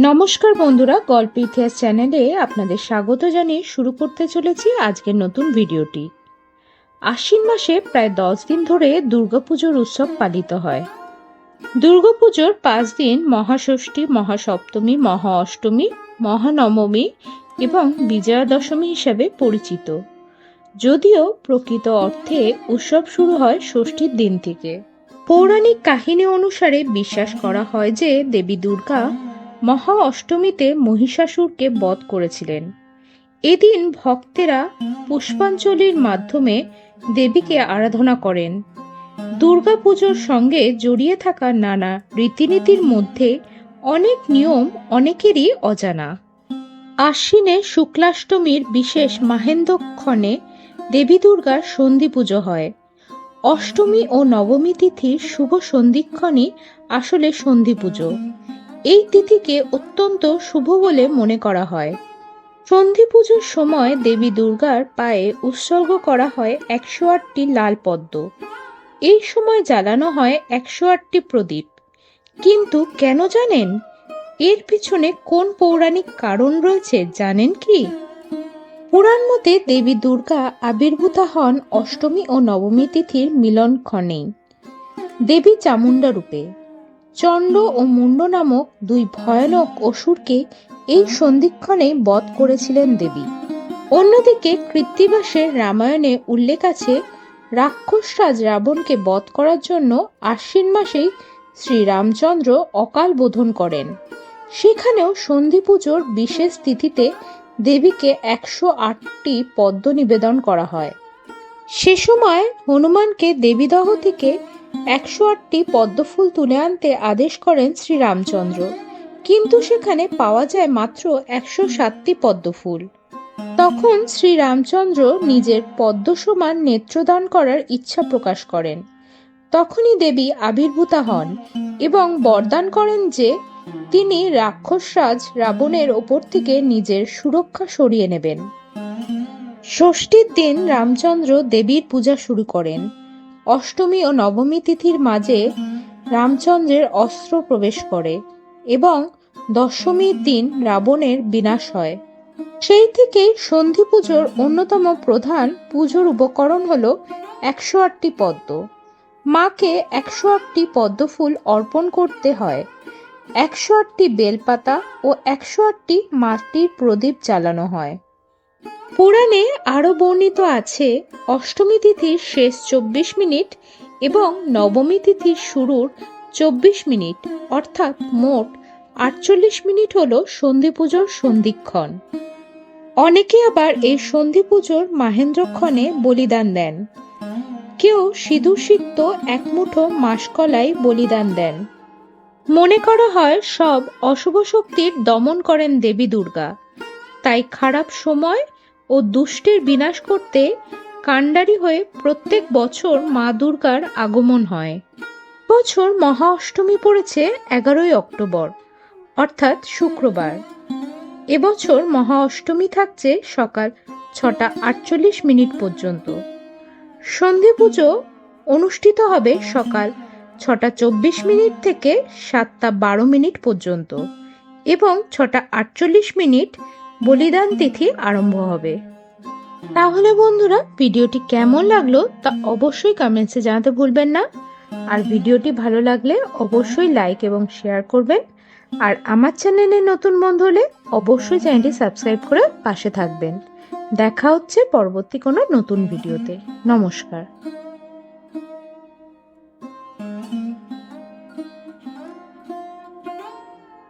নমস্কার বন্ধুরা, গল্প ইতিহাস চ্যানেলে আপনাদের স্বাগত জানিয়ে শুরু করতে চলেছি আজকের নতুন ভিডিওটি। আশ্বিন মাসে প্রায় দশ দিন ধরে দুর্গাপুজোর উৎসব পালিত হয়। দুর্গাপুজোর পাঁচ দিন মহাষষ্ঠী, মহাসপ্তমী, মহা অষ্টমী, মহানবমী এবং বিজয়া দশমী হিসাবে পরিচিত। যদিও প্রকৃত অর্থে উৎসব শুরু হয় ষষ্ঠীর দিন থেকে। পৌরাণিক কাহিনী অনুসারে বিশ্বাস করা হয় যে দেবী দুর্গা মহা অষ্টমীতে মহিষাসুরকে বধ করেছিলেন। এদিন ভক্তেরা পুষ্পাঞ্জলির মাধ্যমে দেবীকে আরাধনা করেন। দুর্গাপুজোর সঙ্গে জড়িয়ে থাকা নানা রীতিনীতির মধ্যে অনেক নিয়ম অনেকেরই অজানা। আশ্বিনে শুক্লাষ্টমীর বিশেষ মাহেন্দ্রক্ষণে দেবী দুর্গার সন্ধি পুজো হয়। অষ্টমী ও নবমী তিথির শুভ সন্ধিক্ষণই আসলে সন্ধি পুজো এই তিথিকে অত্যন্ত শুভ বলে মনে করা হয়। সন্ধি পুজোর সময় দেবী দুর্গার পায়ে উৎসর্গ করা হয় একশো আটটি লাল পদ্ম। এই সময় জ্বালানো হয় একশো আটটি প্রদীপ। কিন্তু কেন জানেন? এর পিছনে কোন পৌরাণিক কারণ রয়েছে জানেন কি? পুরাণ মতে দেবী দুর্গা আবির্ভূতা হন অষ্টমী ও নবমী তিথির মিলন মিলনক্ষণেই। দেবী চামুণ্ডা রূপে। চণ্ড ও মুন্ড নামক দুই ভয়ানক অসুরকে এই সন্ধিক্ষণে বধ করেছিলেন দেবী। অন্যদিকে কৃত্তিবাসের রামায়ণে উল্লেখ আছে রাক্ষসরাজ রাবণকে বধ করার জন্য আশ্বিন মাসেই শ্রীরামচন্দ্র অকাল বোধন করেন। সেখানেও সন্ধি পুজোর বিশেষ তিথিতে দেবীকে একশো আটটি পদ্ম নিবেদন করা হয়। সে সময় হনুমানকে দেবীদহ থেকে একশো আটটি পদ্মফুল তুলে আনতে আদেশ করেন শ্রীরামচন্দ্র। কিন্তু সেখানে পাওয়া যায় মাত্র একশো সাতটি পদ্মফুল। তখন শ্রীরামচন্দ্র নিজের পদ্ম সমান নেত্রদান করার ইচ্ছা প্রকাশ করেন। তখনই দেবী আবির্ভূতা হন এবং বরদান করেন যে, তিনি রাক্ষসরাজ রাবণের ওপর থেকে নিজের সুরক্ষা সরিয়ে নেবেন। ষষ্ঠীর দিন রামচন্দ্র দেবীর পূজা শুরু করেন। অষ্টমী ও নবমী তিথির মাঝে রামচন্দ্রের অস্ত্র প্রবেশ করে এবং দশমীর দিন রাবণের বিনাশ হয়। সেই থেকে সন্ধি পুজোর অন্যতম প্রধান পুজোর উপকরণ হল একশো আটটি পদ্ম। মাকে একশো আটটি পদ্মফুল অর্পণ করতে হয়। একশো আটটি বেলপাতা ও একশো আটটি মাটির প্রদীপ জ্বালানো হয়। পুরাণে আরও বর্ণিত আছে, অষ্টমী তিথির শেষ চব্বিশ মিনিট এবং নবমী তিথির শুরুর চব্বিশ মিনিট, অর্থাৎ মোট আটচল্লিশ মিনিট হল সন্ধি পুজোর সন্ধিক্ষণ। অনেকে আবার এই সন্ধি পুজোর মাহেন্দ্রক্ষণে বলিদান দেন। কেউ সিঁদুর এক মুঠো মাসকলাই বলিদান দেন। মনে করা হয় সব অশুভ শক্তির দমন করেন দেবী দুর্গা। তাই খারাপ সময় ও দুষ্টের বিনাশ করতে কাণ্ডারি হয়ে প্রত্যেক বছর মা দুর্গার আগমন হয়। বছর মহা অষ্টমী পড়েছে এগারোই অক্টোবর, অর্থাৎ শুক্রবার। এবছর মহা অষ্টমী থাকছে সকাল ছটা আটচল্লিশ মিনিট পর্যন্ত। সন্ধি পুজো অনুষ্ঠিত হবে সকাল ছটা চব্বিশ মিনিট থেকে সাতটা বারো মিনিট পর্যন্ত এবং ছটা আটচল্লিশ মিনিট বলিদান তিথি আরম্ভ হবে। তাহলে বন্ধুরা, ভিডিওটি কেমন লাগল তা অবশ্যই কমেন্টসে জানাতে ভুলবেন না। আর ভিডিওটি ভালো লাগলে অবশ্যই লাইক এবং শেয়ার করবেন। আর আমার চ্যানেলে নতুন বন্ধু হলে অবশ্যই চ্যানেলটি সাবস্ক্রাইব করে পাশে থাকবেন। দেখা হচ্ছে পরবর্তী কোনো নতুন ভিডিওতে। নমস্কার।